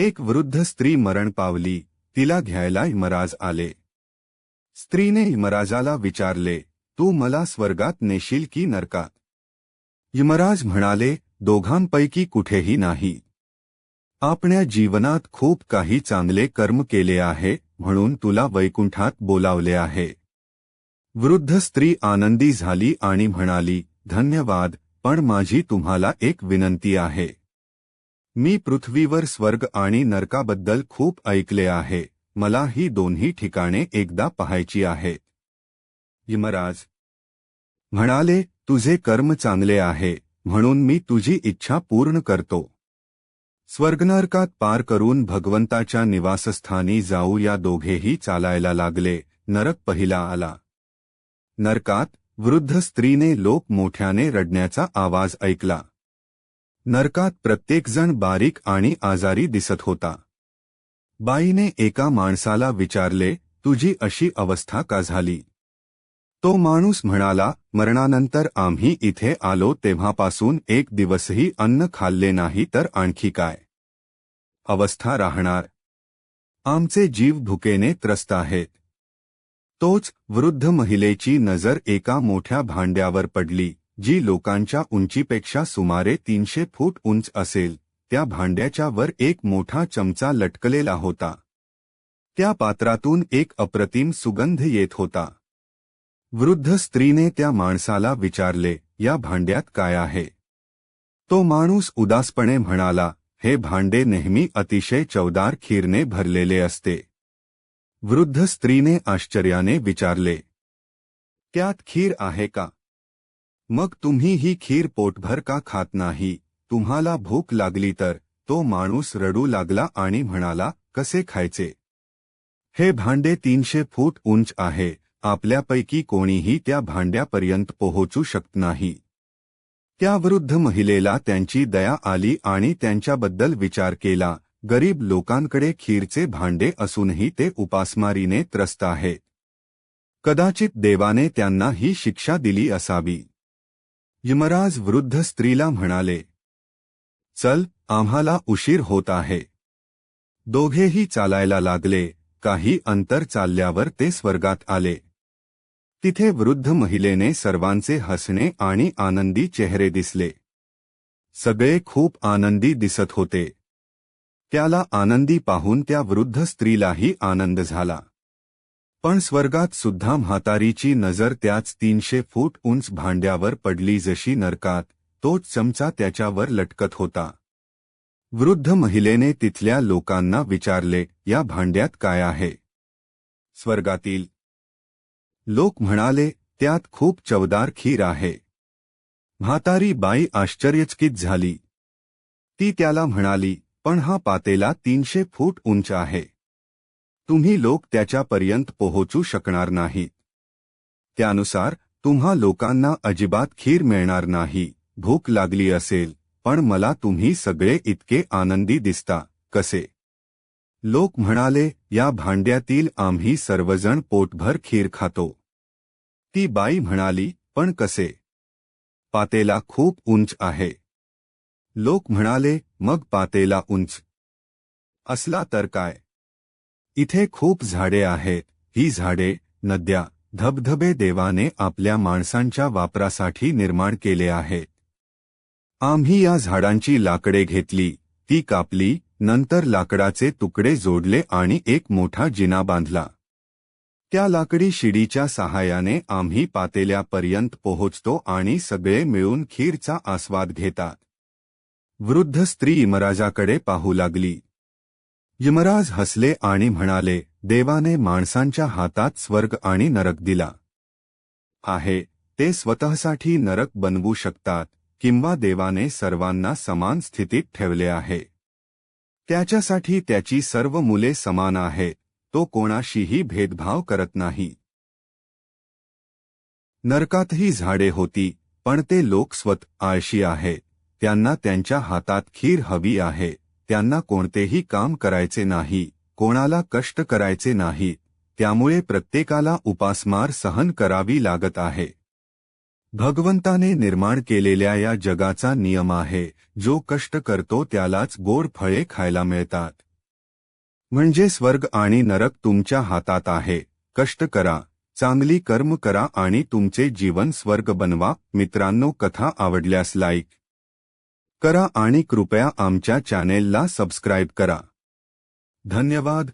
एक वृद्ध स्त्री मरण पावली तिला घ्यायला इमराज आले. स्त्रीने इमराजाला विचारले तू मला स्वर्गात नेशील की नरकात? यमराज म्हणाले दोघांपैकी कुठेही नाही. आपल्या जीवनात खूप काही चांगले कर्म केले आहे म्हणून तुला वैकुंठात बोलावले आहे. वृद्ध स्त्री आनंदी झाली आणि म्हणाली धन्यवाद पण माझी तुम्हाला एक विनंती आहे. मी पृथ्वीवर स्वर्ग आणि नरकाबद्दल खूप ऐकले आहे. मला ही दोन्ही ठिकाणे एकदा पाहायची आहेत. यमराज म्हणाले तुझे कर्म चांगले आहे म्हणून मी तुझी इच्छा पूर्ण करतो. स्वर्गनरकात पार करून भगवंताच्या निवासस्थानी जाऊ या दोघेही चालायला लागले. नरक पहिला आला. नरकात वृद्ध स्त्रीने लोक मोठ्याने रडण्याचा आवाज ऐकला. नरकात प्रत्येकजण बारीक आणि आजारी दिसत होता. बाईने एका माणसाला विचारले तुझी अशी अवस्था का झाली? तो माणूस म्हणाला मरणानंतर आम्ही इथे आलो तेव्हापासून एक दिवसही अन्न खाल्ले नाही तर आणखी काय? अवस्था राहणार. आमचे जीव भुकेने त्रस्त आहेत. तोच वृद्ध महिलेची नजर एका मोठ्या भांड्यावर पडली. जी लोकांच्या उंचीपेक्षा सुमारे तीनशे फूट उंच असेल त्या भांड्याच्या वर एक मोठा चमचा लटकलेला होता. त्या पात्रातून एक अप्रतिम सुगंध येत होता. वृद्ध स्त्रीने त्या माणसाला विचारले या भांड्यात काय आहे? तो माणूस उदासपणे म्हणाला हे भांडे नेहमी अतिशय चवदार खीरने भरलेले असते. वृद्ध स्त्रीने आश्चर्याने विचारले त्यात खीर आहे का? मग तुम्ही ही खीर पोटभर का खात नाही? तुम्हाला भूक लागली तर. तो माणूस रडू लागला आणि म्हणाला कसे खायचे? हे भांडे तीनशे फूट उंच आहे. आपल्यापैकी कोणीही त्या भांड्यापर्यंत पोहोचू शकत नाही. त्या वृद्ध महिलेला त्यांची दया आली आणि त्यांच्याबद्दल विचार केला. गरीब लोकांकडे खीरचे भांडे असूनही ते उपासमारीने त्रस्त आहेत. कदाचित देवाने त्यांना ही शिक्षा दिली असावी. यमराज वृद्ध स्त्रीला म्हणाले चल आम्हाला उशीर होत आहे. दोघेही चालायला लागले. काही अंतर चालल्यावर ते स्वर्गात आले. तिथे वृद्ध महिलेने सर्वांचे हसणे आणि आनंदी चेहरे दिसले. सगळे खूप आनंदी दिसत होते. त्याला आनंदी पाहून त्या वृद्ध स्त्रीलाही आनंद झाला. पण स्वर्गात सुद्धा म्हातारीची नजर त्याच तीनशे फूट उंच भांड्यावर पडली जशी नरकात तोच चमचा त्याच्यावर लटकत होता. वृद्ध महिलेने तिथल्या लोकांना विचारले या भांड्यात काय आहे? स्वर्गातील. लोक म्हणाले त्यात खूप चवदार खीर आहे. म्हातारी बाई आश्चर्यचकित झाली. ती त्याला म्हणाली पण हा पातेला तीनशे फूट उंच आहे. तुम्ही लोक त्याच्यापर्यंत पोहोचू शकणार नाहीत. त्यानुसार तुम्हा लोकांना अजिबात खीर मिळणार नाही. भूक लागली असेल पण मला तुम्ही सगळे इतके आनंदी दिसता. कसे? लोक म्हणाले या भांड्यातील आम्ही सर्वजण पोटभर खीर खातो. ती बाई म्हणाली पण कसे? पातेला खूप उंच आहे. लोक म्हणाले मग पातेला उंच असला तर काय? इथे खूप झाडे आहेत ही झाडे नद्या धबधबे देवाने आपल्या माणसांच्या वापरासाठी निर्माण केले आहेत. आम्ही या झाडांची लाकडे घेतली ती कापली नंतर लाकडाचे तुकडे जोडले आणि एक मोठा जिना बांधला. त्या लाकडी शिडीच्या सहाय्याने आम्ही पातेल्यापर्यंत पोहोचतो आणि सगळे मिळून खीरचा आस्वाद घेतात. वृद्ध स्त्री इमराजाकडे पाहू लागली. यमराज हसले आणि म्हणाले देवाने माणसांच्या हातात स्वर्ग आणि नरक दिला. आहे ते स्वतःसाठी नरक बनवू शकतात किंवा देवाने सर्वांना समान स्थितीत ठेवले आहे. त्याच्यासाठी त्याची सर्व मुले समान आहेत तो कोणाशीही भेदभाव करत नाही. नरकातही झाडे होती पण ते लोक स्वत आळशी आहे त्यांना त्यांच्या हातात खीर हवी आहे. त्यांना कोणतेही काम करायचे नाही कोणाला कष्ट करायचे नाही त्यामुळे प्रत्येकाला उपासमार सहन करावी लागत आहे. भगवंताने निर्माण केलेल्या या जगाचा नियम आहे जो कष्ट करतो त्यालाच गोड फळे खायला मिळतात. म्हणजे स्वर्ग आणि नरक तुमच्या हातात आहे कष्ट करा चांगली कर्म करा आणि तुमचे जीवन स्वर्ग बनवा मित्रांनो कथा आवडल्यास लाईक करा आणि कृपया आमच्या चॅनेलला सबस्क्राईब करा. धन्यवाद.